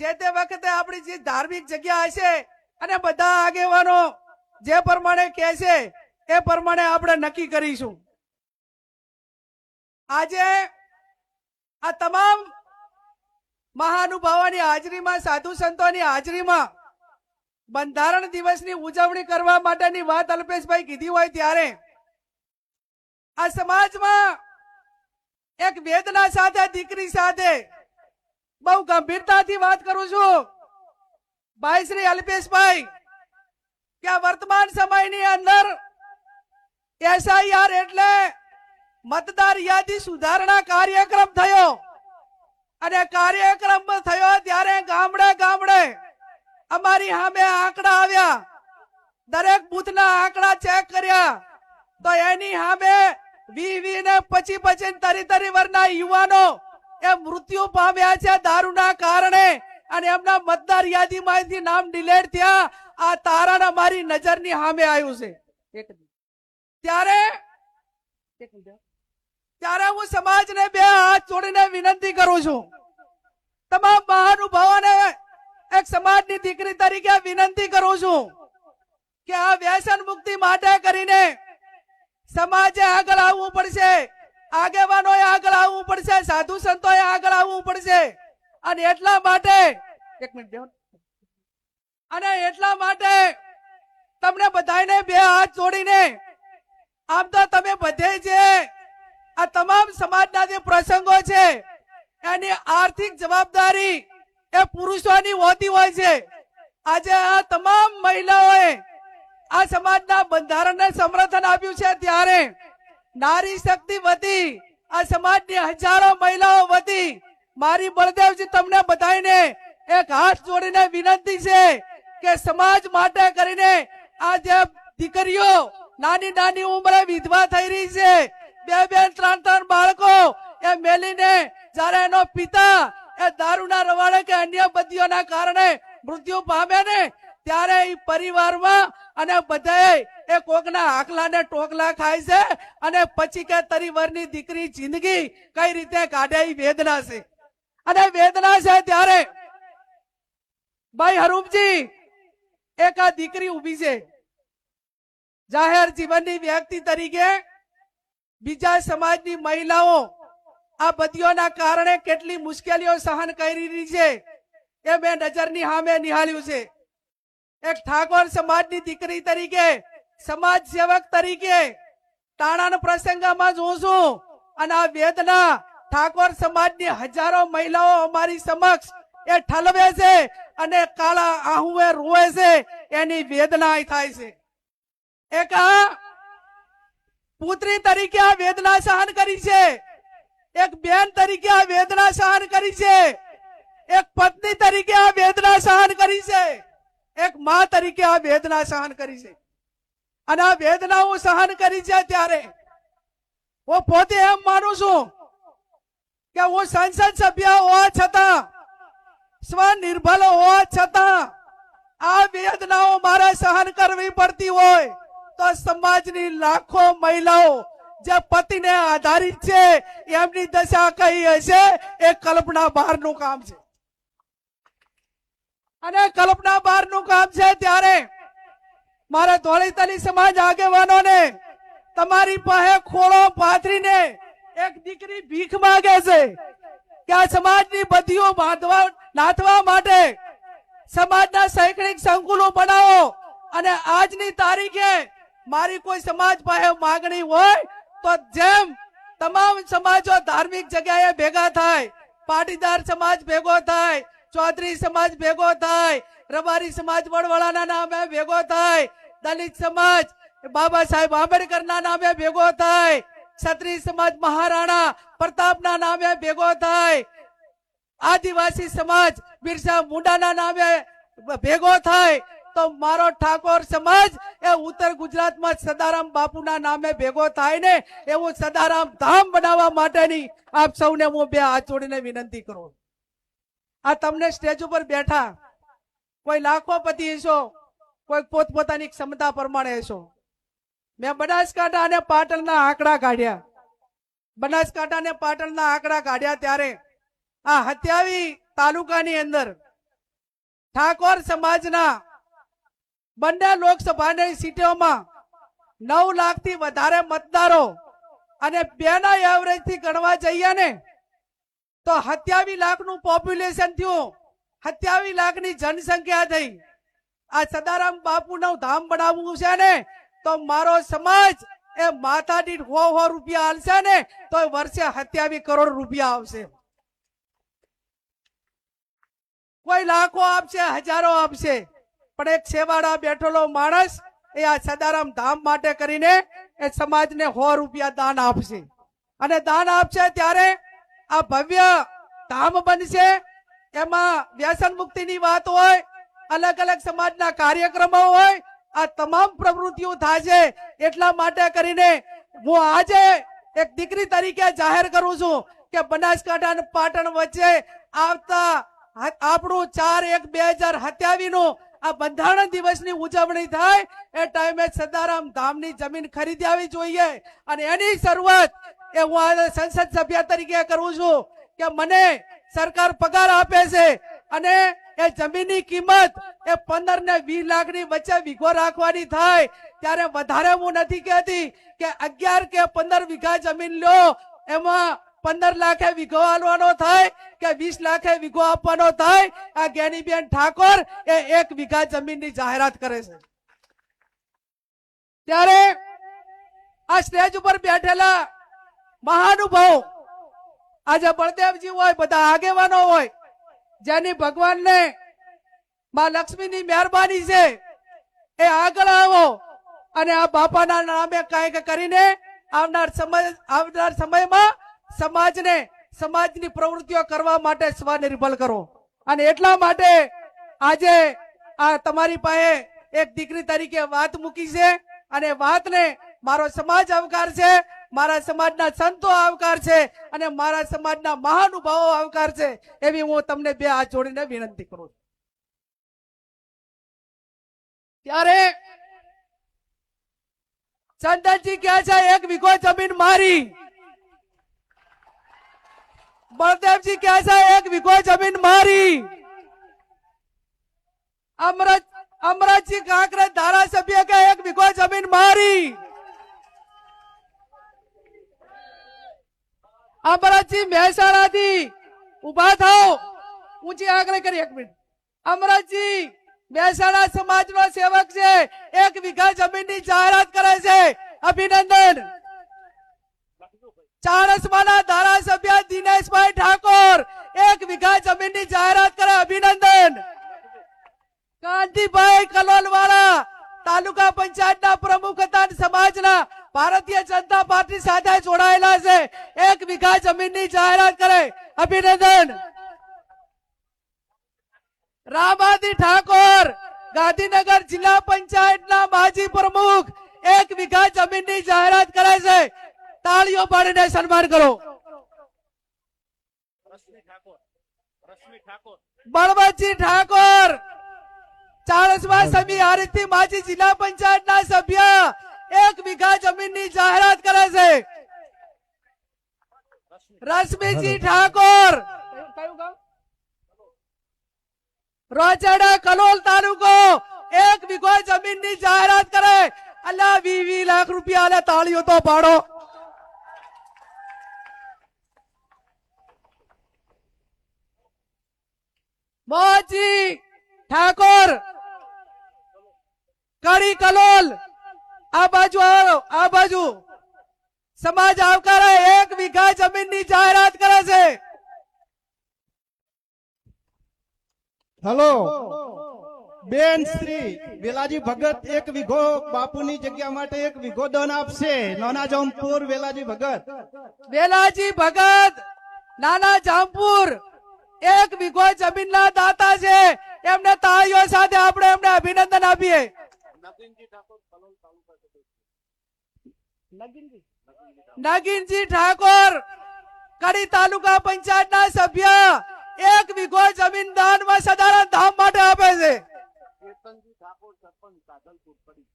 જે તે વખતે આપણી જે ધાર્મિક જગ્યા હશે અને બધા આગેવાનો જે પ્રમાણે કહે છે એ પ્રમાણે આપણે નક્કી કરીશું. આજે આ તમામ મહાનુભાવોની હાજરીમાં, સાધુ સંતોની હાજરીમાં બંધારણ દિવસની ઉજવણી કરવા માટેની વાત અલ્પેશભાઈ કીધી હોય ત્યારે આ સમાજમાં એક વેદના સાથે, દીકરી સાથે બહુ ગંભીરતાથી વાત કરું છું. ભાઈ શ્રી અલ્પેશભાઈ, કે વર્તમાન સમયની અંદર એસઆઈઆર એટલે મતદાર યાદી સુધારણા કાર્યક્રમ થયો. અને કાર્યક્રમ થયો ત્યારે ગામડે ગામડે અમારી સામે આંકડા આવ્યા. દરેક બુથના આંકડા ચેક કર્યા. તો એની સામે વી વી ને પછી પછી તરી તરી વરના યુવાનો એ મૃત્યુ પામ્યા છે દારૂના કારણે. અને એમના મતદાર યાદીમાંથી નામ ડિલેટ થયા. આ તારણ અમારી નજરની સામે આવ્યું છે. ત્યારે ત્યારે હું સમાજને બે હાથ જોડીને વિનંતી કરું છું. તમામ મહાનુભાવોને એક સમાજની દીકરી તરીકે વિનંતી કરું છું કે આ વ્યસન મુક્તિ માટે કરીને સમાજે આગળ આવવું પડશે. આગેવાનોએ આગળ આવવું પડશે, સાધુ સંતોએ આગળ આવવું પડશે અને એટલા માટે, એક મિનિટ બેહો. અને એટલા માટે તમને બધાને બે હાથ જોડીને, આમ તો તમે બધે જે આ તમામ સમાજના જે પ્રસંગો છે, એની આર્થિક જવાબદારી એ પુરુષોની હોતી હોય છે આજે આ તમામ મહિલાઓએ આ સમાજના બંધારણને સમર્થન આપ્યું છે, ત્યારે નારી શક્તિ વધી, આ સમાજની હજારો મહિલાઓ વધી. મારી બળદેવજી તમને બધાને એક હાથ જોડીને વિનંતી છે કે સમાજ માટે કરીને આ જે દીકરીઓ નાની નાની ઉંમરે વિધવા થઈ રહી છે, બે બે, ત્રણ ત્રણ બાળકો, એ મેલીને જ્યારે એનો પિતા એ દારૂના રવાડે કે અન્ય બદીઓના કારણે મૃત્યુ પામે ને ત્યારે એ પરિવારમાં અને બધાએ એ કોકના આકલા ને ટોકલા ખાય છે અને પછી કે તરીવરની દીકરી જિંદગી કઈ રીતે કાઢે એ વેદના છે. અને વેદના છે ત્યારે ભાઈ હરૂપજી, એક આ દીકરી ઊભી છે. જાહેર જીવનની વ્યક્તિ તરીકે બીજા સમાજની મહિલાઓ આ બધીઓના કારણે કેટલી મુશ્કેલીઓ સહન કરી રહી છે. એ મેં નજરની સામે નિહાળ્યું છે. એક ઠાકોર સમાજની દીકરી તરીકે, સમાજ સેવક તરીકે, તાણાના પ્રસંગમાં જોઉં છું. અને આ વેદના ઠાકોર સમાજની હજારો મહિલાઓ અમારી સમક્ષ એ ઠલવે છે અને કાળા આહુએ રોવે છે. એની વેદના થાય છે. એક પુત્રી તરીકે આ વેદના સહન કરી છે. એક બેન તરીકે આ વેદના સહન કરી છે. એક પત્ની તરીકે આ વેદના સહન કરી છે. એક માં તરીકે આ વેદના સહન કરી છે. અને આ વેદના હું સહન કરી છે ત્યારે હું પોતે એમ માનું છું કે હું સંસદ સભ્ય હોવા છતાં સ્વનિર્ભર હોવા છતાં આ વેદનાઓ મારે સહન કરવી પડતી હોય તો સમાજની લાખો મહિલાઓ જે પતિને આધારિત છે, એમની દશા કઈ હશે? એ કલ્પના બહારનું કામ છે. અને કલ્પના બહારનું કામ છે ત્યારે મારે ધોળીતાની સમાજ આગેવાનોને તમારી પાસે ખોળો પાથરીને એક દીકરી ભીખ માંગે છે કે આ સમાજની બધીઓ બાંધવા નાથવા માટે સમાજના શૈક્ષણિક સંકુલો બનાવો અને આજની તારીખે મારી કોઈ સમાજ પાસે માગણી હોય તો જેમ તમામ સમાજો ધાર્મિક જગ્યાએ ભેગા થાય, પાટીદાર સમાજ ભેગો થાય ચૌધરી સમાજ ભેગો થાય, રબારી સમાજ વડવાળાના નામે ભેગો થાય, દલિત સમાજ બાબા સાહેબ આંબેડકરના નામે ભેગો થાય, ક્ષત્રિય સમાજ મહારાણા પ્રતાપના નામે ભેગો થાય, આદિવાસી સમાજ બિરસા મુંડાના નામે ભેગો થાય, તો મારો ઠાકોર સમાજ એ ઉત્તર ગુજરાતમાં સદારામ બાપુના નામે ભેગો થાય ને, એવું સદારામ ધામ બનાવવા માટેની આપ સૌને હું બે હાથ જોડીને વિનંતી કરું આ તમને સ્ટેજ ઉપર બેઠા કોઈ લાખોપતિ હશો, કોઈ પોતપોતાની ક્ષમતા પ્રમાણે હશો. મેં બનાસકાંઠા અને પાટણના આંકડા કાઢ્યા. બનાસકાંઠા અને પાટણના આંકડા કાઢ્યા ત્યારે આ હત્યાવી તાલુકાની અંદર ઠાકોર સમાજના બંને લોકસભાની સીટોમાં નવ લાખથી વધારે મતદારો અને બેના એવરેજથી ગણવા જઈએ ને તો સત્યાવીસ લાખનું પોપ્યુલેશન થયું. સત્યાવીસ લાખની જનસંખ્યા થઈ. આ સદારામ બાપુનું ધામ બનાવવું છે ને, તો મારો સમાજ એ માથા દીઠ હો હો રૂપિયા હાલશે ને, તો વર્ષે સત્યાવીસ કરોડ રૂપિયા આવશે. કોઈ લાખો આપશે, હજારો આપશે, પણ એક છેવાડા બેઠેલો માણસ એ આ સદારામ ધામ માટે કરીને એ સમાજને સો રૂપિયા દાન આપશે. અને દાન આપશે ત્યારે આ ભવ્ય ધામ બનશે. એમાં વ્યસન મુક્તિની વાત હોય, અલગ અલગ સમાજના કાર્યક્રમો હોય, આ તમામ પ્રવૃત્તિઓ થશે. એટલા માટે કરીને હું આજે એક દીકરી તરીકે જાહેર કરું છું કે બનાસકાંઠા અને પાટણ વચ્ચે આવતા આપણું ચાર એક બે હજાર સત્યાવીસનું આ બંધારણ દિવસની ઉજવણી થાય. એ ટાઈમે સદારામ ધામની જમીન ખરીદી આવી જોઈએ. અને એની શરૂઆત એ હું આજે સંસદ સભ્ય તરીકે કરું છું કે મને સરકાર પગાર આપે છે અને એ જમીનની કિંમત એ પંદર ને વીસ લાખની વચ્ચે વીઘો રાખવાની થાય, ત્યારે વધારે હું નથી કહેતી કે અગિયાર કે પંદર વીઘા જમીન લો, એમાં પંદર લાખે વીઘો આલવાનો થાય કે વીસ લાખે વીઘો આપવાનો થાય, આ ગેનીબેન ઠાકોર એ એક વીઘા જમીનની જાહેરાત કરે છે. ત્યારે આ સ્ટેજ ઉપર બેઠેલા મહાનુભાવ, આજે બળદેવજી હોય, બધા આગેવાનો હોય, જેની ભગવાનને માં લક્ષ્મીની મહેરબાની છે, એ આગળ આવો અને આ બાપાના નામે કાંઈક કરીને આવનાર સમય, આવનાર સમયમાં સમાજને, સમાજની પ્રવૃત્તિઓ કરવા માટે સ્વનિર્ભર કરો. અને એટલા માટે આજે આ તમારી પાસે એક દીકરી તરીકે વાત મૂકી છે અને વાતને મારો સમાજ આવકાર છે. મારા સમાજના સંતો આવકાર છે અને મારા સમાજના મહાનુભાવો આવકાર છે એવી હું તમને બે હાથ જોડીને વિનંતી કરું છું. ત્યારે ચંદનજી કહે છે, એક વીઘો જમીન મારી. બળદેવજી કહે છે, એક વીઘો જમીન મારી. અમરત અમરતજી કાંકરે ધારાસભ્ય કે એક વીઘો જમીન મારી. અમરતજી મહેસાણાથી ઊભા થાવ ઊંચી આંગળી કરી એક મિનિટ. અમરાજી મહેસાણા સમાજનો સેવક છે. એક વીઘા જમીનની જાહેરાત કરે છે. અભિનંદન. ચાણસમાના ધારાસભ્ય દિનેશભાઈ ઠાકોર એક વીઘા જમીનની જાહેરાત કરે. અભિનંદન. કાંતિભાઈ કલોલવાળા તાલુકા પંચાયતના પ્રમુખ સમાજના ભારતીય જનતા પાર્ટી સાથે જોડાયેલા છે. એક વીઘા જમીનની જાહેરાત કરે. અભિનંદન. રામાદી ઠાકોર, ગાંધીનગર જિલ્લા પંચાયતના માજી પ્રમુખ, એક વીઘા જમીનની જાહેરાત કરે છે. તાળીઓ પાડીને સન્માન કરો. બળવંતજી ઠાકોર ચાળસમા સમી હારીજથી માજી જિલ્લા પંચાયતના સભ્ય એક વીઘા જમીનની જાહેરાત કરે છે. રશ્મિજી ઠાકોર. રોચડા કલોલ તાલુકો. એક વીઘો જમીનની જાહેરાત કરે. અલ્લા વી વી લાખ રૂપિયા આલે તાળીઓ તો પાડો. મોજી ઠાકોર. કડી કલોલ. આ બાજુ આવો આ બાજુ. સમાજ આવકારે એક વીઘા જમીનની જાહેરાત કરે છે. હલો. બેન શ્રી વેલાજી ભગત એક વીઘો બાપુની જગ્યા માટે એક વીઘો દાન આપશે. નાના જામપુર વેલાજી ભગત. વેલાજી ભગત નાના જામપુર એક વીઘો જમીનના દાતા છે. એમને તાળીઓ સાથે આપણે એમને અભિનંદન આપીએ. નગીનજી ઠાકોર કલોલ તાલુકા. નગીનજી ઠાકોર કડી તાલુકા પંચાયતના સભ્ય એક વીઘો જમીન દાનમાં સદારણ ધામ માટે આપે છે કેતનજી ઠાકોર સરપંચ સાધલપુર પડી